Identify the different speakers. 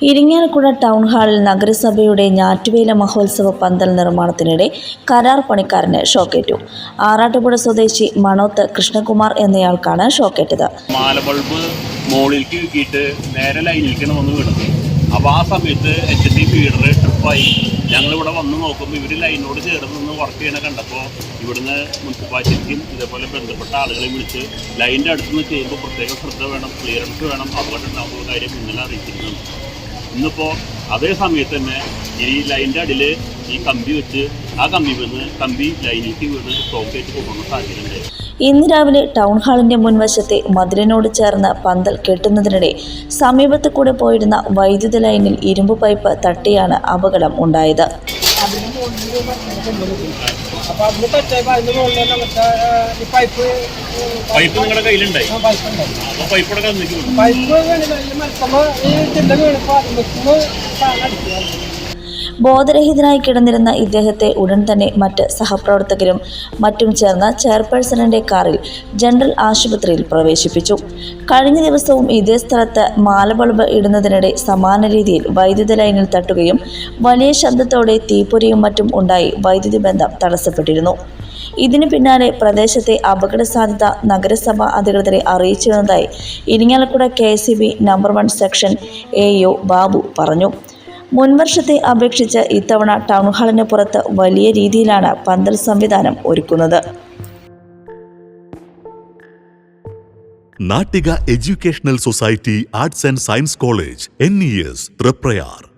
Speaker 1: Irinjalakuda town ഹാളിൽ നഗരസഭയുടെ ഞാറ്റുവേല മഹോത്സവ പന്തൽ നിർമ്മാണത്തിനിടെ കരാർ പണിക്കാരന് ഷോക്കേറ്റു. ആറാട്ടുപുഴ സ്വദേശി മണോത്ത് കൃഷ്ണകുമാർ എന്നയാൾക്കാണ് ഷോക്കേറ്റത്.
Speaker 2: മാലബൾബ് മുകളിലേക്ക് നേരെ ലൈനിലേക്കാണ് വന്ന് വീണത്. അപ്പോൾ ആ സമയത്ത് എച്ച് ഡി ഫീഡർ ട്രിപ്പായി ഞങ്ങളിവിടെ വന്ന് നോക്കുമ്പോൾ ഇവർ ലൈനോട് ചേർന്ന് നിന്ന് വർക്ക് ചെയ്യണ കണ്ടപ്പോൾ ഇവിടുന്ന് മുനിസിപ്പാലിറ്റിക്കും ഇതേപോലെ ബന്ധപ്പെട്ട ആളുകളെ വിളിച്ച് ലൈനിന്റെ അടുത്ത് നിന്ന് ചെയ്യുമ്പോൾ പ്രത്യേക ശ്രദ്ധ വേണം ക്ലിയറൻസ് വേണം. അതുകൊണ്ട് നമുക്ക് കാര്യം ഇന്നലെ അറിയിച്ചിരുന്നു ഇന്നിപ്പോൾ അതേ സമയത്ത് തന്നെ ഈ ലൈന്റെ അടിയിൽ ഈ കമ്പി വെച്ച് ആ കമ്പി വന്ന് കമ്പി ലൈനിലേക്ക് വീണ് സോക്കേറ്റ് പോകുന്ന സാഹചര്യം
Speaker 1: ഇന്ന് രാവിലെ ടൗൺ ഹാളിന്റെ മുൻവശത്തെ മതിലിനോട് ചേർന്ന പന്തൽ കെട്ടുന്നതിനിടെ സമീപത്ത് കൂടെ പോയിരുന്ന വൈദ്യുത ലൈനിൽ ഇരുമ്പ് പൈപ്പ് തട്ടിയാണ് അപകടം ഉണ്ടായത്.
Speaker 3: അപ്പൊ അതിന് പറ്റപ്പോ അതിന്റെ മുകളിൽ തന്നെ മറ്റേ ഈ പൈപ്പ്
Speaker 2: പൈപ്പ് നിങ്ങളുടെ കയ്യിലുണ്ടായി?
Speaker 3: പൈപ്പ് ഉണ്ടായി
Speaker 2: പൈപ്പോടെ കന്നിക്ക്
Speaker 3: പൈപ്പ് വീണില്ല ഈ മരത്തമ്മ ഈ ചില്ല വീണിപ്പോ നിൽക്കുമ്പോ അടിച്ചു
Speaker 1: ബോധരഹിതനായി കിടന്നിരുന്ന ഇദ്ദേഹത്തെ ഉടൻ തന്നെ മറ്റ് സഹപ്രവർത്തകരും മറ്റും ചേർന്ന ചെയർപേഴ്സണിന്റെ കാറിൽ ജനറൽ ആശുപത്രിയിൽ പ്രവേശിപ്പിച്ചു. കഴിഞ്ഞ ദിവസവും ഇതേ സ്ഥലത്ത് മാലബൾബ് ഇടുന്നതിനിടെ സമാന രീതിയിൽ വൈദ്യുത ലൈനിൽ തട്ടുകയും വലിയ ശബ്ദത്തോടെ തീപ്പൊരിയും മറ്റും ഉണ്ടായി വൈദ്യുതി ബന്ധം തടസ്സപ്പെട്ടിരുന്നു. ഇതിനു പിന്നാലെ പ്രദേശത്തെ അപകട സാധ്യത നഗരസഭ അധികൃതരെ അറിയിച്ചിരുന്നതായി Irinjalakuda K number one section A Babu പറഞ്ഞു. മുൻവർഷത്തെ അപേക്ഷിച്ച് ഇത്തവണ ടൗൺ ഹാളിന് പുറത്ത് വലിയ രീതിയിലാണ് പന്തൽ സംവിധാനം ഒരുക്കുന്നത്.
Speaker 4: Nattika educational society arts and science college N E S Thriprayar.